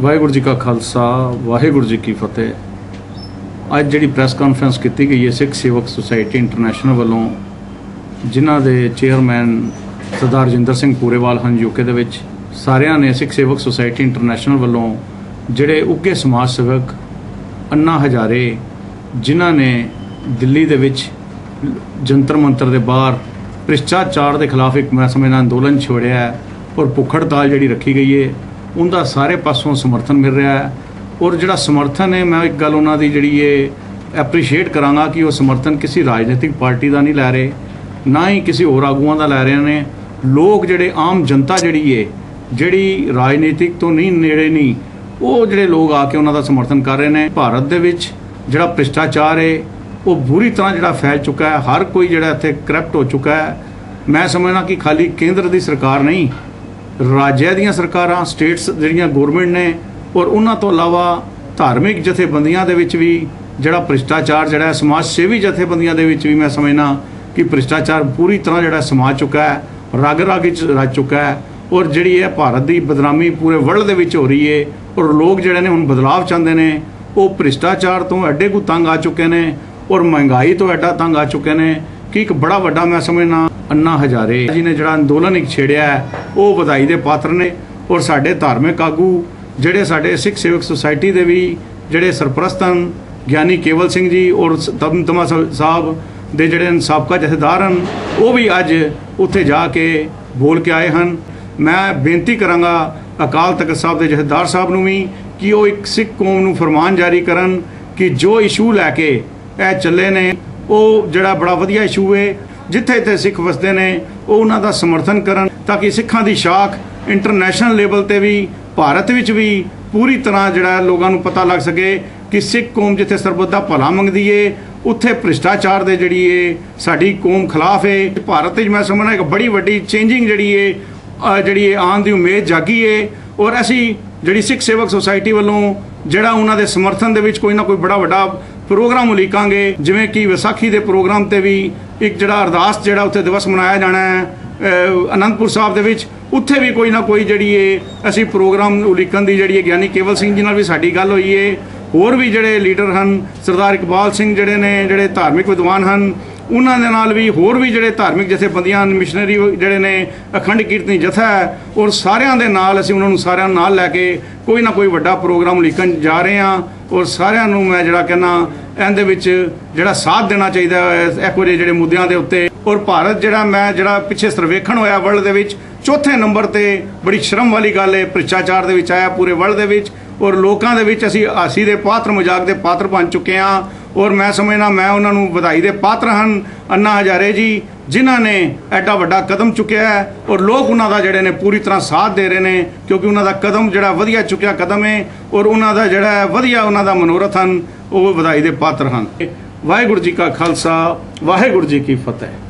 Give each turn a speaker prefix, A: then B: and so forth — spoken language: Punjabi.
A: ਵਾਹਿਗੁਰੂ ਜੀ ਕਾ ਖਾਲਸਾ, ਵਾਹਿਗੁਰੂ ਜੀ ਕੀ ਫਤਿਹ। ਅੱਜ ਜਿਹੜੀ ਪ੍ਰੈਸ ਕਾਨਫਰੰਸ ਕੀਤੀ ਗਈ ਹੈ ਸਿੱਖ ਸੇਵਕ ਸੁਸਾਇਟੀ ਇੰਟਰਨੈਸ਼ਨਲ ਵੱਲੋਂ, ਜਿਨ੍ਹਾਂ ਦੇ ਚੇਅਰਮੈਨ ਸਰਦਾਰ ਜਿੰਦਰ ਸਿੰਘ ਪੂਰੇਵਾਲ ਹਨ ਯੂਕੇ ਦੇ ਵਿੱਚ, ਸਾਰਿਆਂ ਨੇ ਸਿੱਖ ਸੇਵਕ ਸੁਸਾਇਟੀ ਇੰਟਰਨੈਸ਼ਨਲ ਵੱਲੋਂ ਜਿਹੜੇ ਉੱਗੇ ਸਮਾਜ ਸੇਵਕ ਅੰਨਾ ਹਜ਼ਾਰੇ, ਜਿਨ੍ਹਾਂ ਨੇ ਦਿੱਲੀ ਦੇ ਵਿੱਚ ਜੰਤਰ ਮੰਤਰ ਦੇ ਬਾਹਰ ਭ੍ਰਿਸ਼ਟਾਚਾਰ ਦੇ ਖਿਲਾਫ ਇੱਕ ਮੈਂ ਸਮਝਦਾ ਅੰਦੋਲਨ ਛੋੜਿਆ ਔਰ ਭੁੱਖ ਹੜਤਾਲ ਜਿਹੜੀ ਰੱਖੀ ਗਈ ਹੈ ਉਹਦਾ ਸਾਰੇ ਪਾਸੋਂ ਸਮਰਥਨ ਮਿਲ ਰਿਹਾ ਹੈ। ਔਰ ਜਿਹੜਾ ਸਮਰਥਨ ਹੈ, ਮੈਂ ਇੱਕ ਗੱਲ ਉਹਨਾਂ ਦੀ ਜਿਹੜੀ ਹੈ ਐਪਰੀਸ਼ੀਏਟ ਕਰਾਂਗਾ ਕਿ ਉਹ ਸਮਰਥਨ ਕਿਸੇ ਰਾਜਨੀਤਿਕ ਪਾਰਟੀ ਦਾ ਨਹੀਂ ਲੈ ਰਹੇ, ਨਾ ਹੀ ਕਿਸੇ ਹੋਰ ਆਗੂਆਂ ਦਾ ਲੈ ਰਹੇ ਨੇ। ਲੋਕ ਜਿਹੜੇ ਆਮ ਜਨਤਾ ਜਿਹੜੀ ਹੈ ਜਿਹੜੀ ਰਾਜਨੀਤਿਕ ਤੋਂ ਨਹੀਂ, ਨੇੜੇ ਨਹੀਂ, ਉਹ ਜਿਹੜੇ ਲੋਕ ਆ ਕੇ ਉਹਨਾਂ ਦਾ ਸਮਰਥਨ ਕਰ ਰਹੇ ਨੇ। ਭਾਰਤ ਦੇ ਵਿੱਚ ਜਿਹੜਾ ਭ੍ਰਿਸ਼ਟਾਚਾਰ ਏ, ਉਹ ਬੁਰੀ ਤਰ੍ਹਾਂ ਜਿਹੜਾ ਫੈਲ ਚੁੱਕਾ ਹੈ। ਹਰ ਕੋਈ ਜਿਹੜਾ ਇੱਥੇ ਕਰਪਟ ਹੋ ਚੁੱਕਾ ਹੈ। ਮੈਂ ਸਮਝਣਾ ਕਿ ਖਾਲੀ ਕੇਂਦਰ ਦੀ ਸਰਕਾਰ ਨਹੀਂ ਰਾਜਾਂ ਦੀਆਂ ਸਰਕਾਰਾਂ ਸਟੇਟਸ ਜਿਹੜੀਆਂ ਗਵਰਨਮੈਂਟ ਨੇ ਔਰ ਉਹਨਾਂ ਤੋਂ ਇਲਾਵਾ ਧਾਰਮਿਕ ਜਥੇਬੰਦੀਆਂ ਦੇ ਵਿੱਚ ਵੀ ਜਿਹੜਾ ਭ੍ਰਿਸ਼ਟਾਚਾਰ ਜਿਹੜਾ ਸਮਾਜ ਸੇਵੀ ਜਥੇਬੰਦੀਆਂ ਦੇ ਵਿੱਚ ਵੀ ਮੈਂ ਸਮਝਣਾ ਕਿ ਭ੍ਰਿਸ਼ਟਾਚਾਰ ਪੂਰੀ ਤਰ੍ਹਾਂ ਜਿਹੜਾ ਸਮਾ ਚੁੱਕਾ ਹੈ, ਰਗ ਰਗ ਵਿੱਚ ਰਚ ਚੁੱਕਾ ਹੈ ਔਰ ਜਿਹੜੀ ਇਹ ਭਾਰਤ ਦੀ ਬਦਨਾਮੀ ਪੂਰੇ ਵਰਲਡ ਦੇ ਵਿੱਚ ਹੋ ਰਹੀ ਹੈ ਔਰ ਲੋਕ ਜਿਹੜੇ ਨੇ ਹੁਣ ਬਦਲਾਵ ਚਾਹੁੰਦੇ ਨੇ, ਉਹ ਭ੍ਰਿਸ਼ਟਾਚਾਰ ਤੋਂ ਐਡੇ ਕੁ ਤੰਗ ਆ ਚੁੱਕੇ ਨੇ ਔਰ ਮਹਿੰਗਾਈ ਤੋਂ ਐਡਾ ਤੰਗ ਆ ਚੁੱਕੇ ਨੇ ਕਿ ਇੱਕ ਬੜਾ ਵੱਡਾ ਮੈਂ ਸਮਝਣਾ ਅੰਨਾ ਹਜ਼ਾਰੇ ਜੀ ਨੇ ਜਿਹੜਾ ਅੰਦੋਲਨ ਇੱਕ ਛੇੜਿਆ ਹੈ, ਉਹ ਵਧਾਈ ਦੇ ਪਾਤਰ ਨੇ ਔਰ ਸਾਡੇ ਧਾਰਮਿਕ ਆਗੂ ਜਿਹੜੇ ਸਾਡੇ ਸਿੱਖ ਸੇਵਕ ਸੁਸਾਇਟੀ ਦੇ ਵੀ ਜਿਹੜੇ ਸਰਪ੍ਰਸਤ ਹਨ ਗਿਆਨੀ ਕੇਵਲ ਸਿੰਘ ਜੀ ਔਰ ਤਮਤਮਾ ਸਾਹਿਬ ਦੇ ਜਿਹੜੇ ਸਾਬਕਾ ਜਥੇਦਾਰ ਹਨ ਉਹ ਵੀ ਅੱਜ ਉੱਥੇ ਜਾ ਕੇ ਬੋਲ ਕੇ ਆਏ ਹਨ। ਮੈਂ ਬੇਨਤੀ ਕਰਾਂਗਾ ਅਕਾਲ ਤਖਤ ਸਾਹਿਬ ਦੇ ਜਥੇਦਾਰ ਸਾਹਿਬ ਨੂੰ ਵੀ ਕਿ ਉਹ ਇੱਕ ਸਿੱਖ ਕੌਮ ਨੂੰ ਫਰਮਾਨ ਜਾਰੀ ਕਰਨ ਕਿ ਜੋ ਇਸ਼ੂ ਲੈ ਕੇ ਇਹ ਚੱਲੇ ਨੇ ਉਹ ਜਿਹੜਾ ਬੜਾ ਵਧੀਆ ਇਸ਼ੂ ਹੈ ਜਿੱਥੇ ਇੱਥੇ ਸਿੱਖ ਵਸਦੇ ਨੇ, ਉਹ ਉਹਨਾਂ ਦਾ ਸਮਰਥਨ ਕਰਨ ਤਾਂ ਕਿ ਸਿੱਖਾਂ ਦੀ ਸ਼ਾਖ ਇੰਟਰਨੈਸ਼ਨਲ ਲੈਵਲ ਤੇ ਵੀ, ਭਾਰਤ ਵਿੱਚ ਵੀ ਪੂਰੀ ਤਰ੍ਹਾਂ ਜਿਹੜਾ ਲੋਕਾਂ ਨੂੰ ਪਤਾ ਲੱਗ ਸਕੇ ਕਿ ਸਿੱਖ ਕੌਮ ਜਿੱਥੇ ਸਰਬੱਤ ਦਾ ਭਲਾ ਮੰਗਦੀ ਏ, ਉੱਥੇ ਭ੍ਰਿਸ਼ਟਾਚਾਰ ਦੇ ਜਿਹੜੀ ਏ, ਸਾਡੀ ਕੌਮ ਖਿਲਾਫ ਏ। ਭਾਰਤ ਵਿੱਚ ਮੈਂ ਸਮਝਣਾ ਇੱਕ ਬੜੀ ਵੱਡੀ ਚੇਂਜਿੰਗ ਜਿਹੜੀ ਏ ਜਿਹੜੀ ਏ, ਆਉਣ ਦੀ ਉਮੀਦ ਜਾਗੀ ਏ। ਔਰ ਅਸੀਂ ਜਿਹੜੀ ਸਿੱਖ ਸੇਵਕ ਸੁਸਾਇਟੀ ਵੱਲੋਂ ਜਿਹੜਾ ਉਹਨਾਂ ਦੇ ਸਮਰਥਨ ਦੇ ਵਿੱਚ ਕੋਈ ਨਾ ਕੋਈ ਬੜਾ ਵੱਡਾ ਪ੍ਰੋਗਰਾਮ ਉਲੀਕਾਂਗੇ, ਜਿਵੇਂ ਕਿ ਵਿਸਾਖੀ ਦੇ ਪ੍ਰੋਗਰਾਮ ਤੇ ਵੀ ਇੱਕ ਜਿਹੜਾ ਅਰਦਾਸ ਜਿਹੜਾ ਉੱਥੇ ਦਿਵਸ ਮਨਾਇਆ ਜਾਣਾ ਹੈ ਅਨੰਦਪੁਰ ਸਾਹਿਬ ਦੇ ਵਿੱਚ, ਉੱਥੇ ਵੀ ਕੋਈ ਨਾ ਕੋਈ ਜਿਹੜੀ ਏ ਅਸੀਂ ਪ੍ਰੋਗਰਾਮ ਉਲੀਕਣ ਦੀ ਜਿਹੜੀ ਹੈ ਗਿਆਨੀ ਕੇਵਲ ਸਿੰਘ ਜੀ ਨਾਲ ਵੀ ਸਾਡੀ ਗੱਲ ਹੋਈ ਏ। ਹੋਰ ਵੀ ਜਿਹੜੇ ਲੀਡਰ ਹਨ, ਸਰਦਾਰ ਇਕਬਾਲ ਸਿੰਘ ਜਿਹੜੇ ਨੇ, ਜਿਹੜੇ ਧਾਰਮਿਕ ਵਿਦਵਾਨ ਹਨ ਉਹਨਾਂ ਦੇ ਨਾਲ ਵੀ ਹੋਰ ਵੀ ਜਿਹੜੇ ਧਾਰਮਿਕ ਜਥੇਬੰਦੀਆਂ ਹਨ ਮਿਸ਼ਨਰੀ ਜਿਹੜੇ ਨੇ, ਅਖੰਡ ਕੀਰਤਨੀ ਜਥਾ ਹੈ, ਔਰ ਸਾਰਿਆਂ ਦੇ ਨਾਲ ਅਸੀਂ ਉਹਨਾਂ ਨੂੰ ਸਾਰਿਆਂ ਨੂੰ ਨਾਲ ਲੈ ਕੇ ਕੋਈ ਨਾ ਕੋਈ ਵੱਡਾ ਪ੍ਰੋਗਰਾਮ ਲਿਖਣ ਜਾ ਰਹੇ ਹਾਂ, ਔਰ ਸਾਰਿਆਂ ਨੂੰ ਮੈਂ ਜਿਹੜਾ ਕਹਿੰਦਾ, ਇਹਦੇ ਵਿੱਚ ਜਿਹੜਾ ਸਾਥ ਦੇਣਾ ਚਾਹੀਦਾ ਹੈ ਇਹੋ ਜਿਹੇ ਜਿਹੜੇ ਮੁੱਦਿਆਂ ਦੇ ਉੱਤੇ। ਔਰ ਭਾਰਤ ਜਿਹੜਾ ਮੈਂ ਜਿਹੜਾ ਪਿੱਛੇ ਸਰਵੇਖਣ ਹੋਇਆ ਵਰਲਡ ਦੇ ਵਿੱਚ, ਚੌਥੇ ਨੰਬਰ ਤੇ ਬੜੀ ਸ਼ਰਮ ਵਾਲੀ ਗੱਲ ਹੈ ਭ੍ਰਿਸ਼ਟਾਚਾਰ ਦੇ ਵਿੱਚ ਆਇਆ ਪੂਰੇ ਵਰਲਡ ਦੇ ਵਿੱਚ, ਔਰ ਲੋਕਾਂ ਦੇ ਵਿੱਚ ਅਸੀਂ ਹਾਸੀ ਦੇ ਪਾਤਰ, ਮਜ਼ਾਕ ਦੇ ਪਾਤਰ ਬਣ ਚੁੱਕੇ ਹਾਂ। ਔਰ ਮੈਂ ਸਮਝਣਾ ਮੈਂ ਉਹਨਾਂ ਨੂੰ ਵਧਾਈ ਦੇ ਪਾਤਰ ਹਨ, ਅੰਨਾ ਹਜ਼ਾਰੇ ਜੀ, ਜਿਨ੍ਹਾਂ ਨੇ ਐਡਾ ਵੱਡਾ ਕਦਮ ਚੁੱਕਿਆ ਹੈ ਔਰ ਲੋਕ ਉਹਨਾਂ ਦਾ ਜਿਹੜੇ ਨੇ ਪੂਰੀ ਤਰ੍ਹਾਂ ਸਾਥ ਦੇ ਰਹੇ ਨੇ, ਕਿਉਂਕਿ ਉਹਨਾਂ ਦਾ ਕਦਮ ਜਿਹੜਾ ਵਧੀਆ ਚੁੱਕਿਆ ਕਦਮ ਹੈ ਔਰ ਉਹਨਾਂ ਦਾ ਜਿਹੜਾ ਵਧੀਆ ਉਹਨਾਂ ਦਾ ਮਨੋਰਥ ਹਨ, ਉਹ ਵਧਾਈ ਦੇ ਪਾਤਰ ਹਨ। ਵਾਹਿਗੁਰੂ ਜੀ ਕਾ ਖਾਲਸਾ, ਵਾਹਿਗੁਰੂ ਜੀ ਕੀ ਫਤਿਹ।